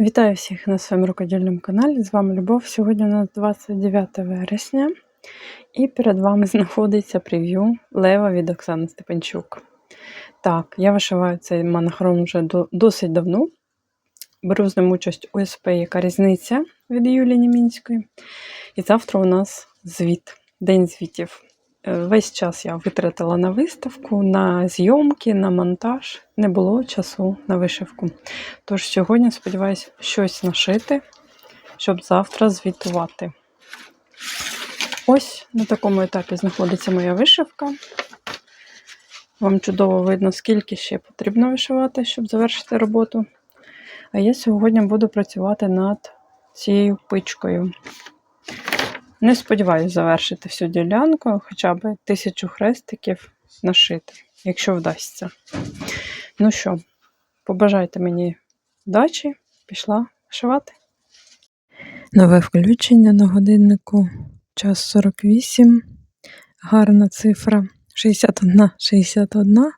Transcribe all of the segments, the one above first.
Вітаю всіх на своєму рукодільному каналі. З вами Любов. Сьогодні у нас 29 вересня, і перед вами знаходиться прев'ю Лева від Оксани Степанчук. Так, я вишиваю цей монохром вже досить давно. Беру з ним участь у СП Яка різниця від Юлії Німінської. І завтра у нас звіт, День звітів. Е, Весь час я витратила на виставку, на зйомки, на монтаж. Не було часу на вишивку. Тож сьогодні сподіваюся щось нашити, щоб завтра звітувати. Ось на такому етапі знаходиться моя вишивка. Вам чудово видно, скільки ще потрібно вишивати, щоб завершити роботу. А я сьогодні буду працювати над цією пичкою. Не сподіваюся завершити всю ділянку, хоча б тисячу хрестиків нашити, якщо вдасться. Ну що, побажайте мені вдачі, пішла вишивати. Нове включення на годиннику. Час 48. Гарна цифра. 61, 61.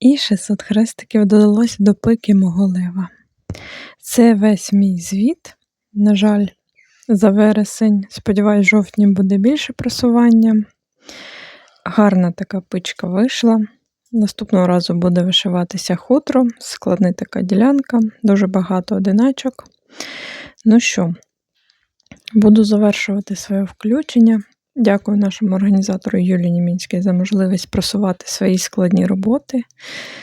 І 600 хрестиків додалося до пики мого лева. Це весь мій звіт. На жаль, за вересень. Сподіваюсь, жовтні буде більше просування. Гарна така пичка вийшла. Наступного разу буде вишиватися хутро, складна така ділянка, дуже багато одиначок. Ну що, буду завершувати своє включення. Дякую нашому організатору Юлії Німінській за можливість просувати свої складні роботи.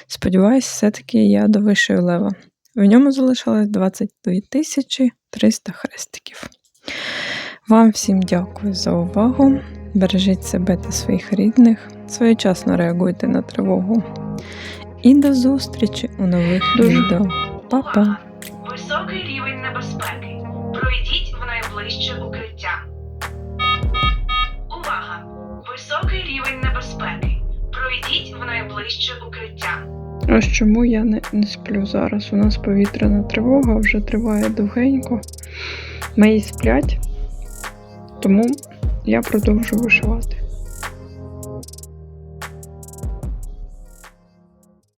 Сподіваюсь, все-таки я довишию лева. В ньому залишилось 22 тисячі 300 хрестиків. Вам всім дякую за увагу. Бережіть себе та своїх рідних, своєчасно реагуйте на тривогу. І до зустрічі у нових відео. Па-па! Високий рівень небезпеки. Пройдіть в найближче укриття. Увага! Високий рівень небезпеки. Пройдіть в найближче укриття. Ось чому я не, не сплю зараз. У нас повітряна тривога вже триває довгенько. Мої сплять, тому я продовжу вишивати.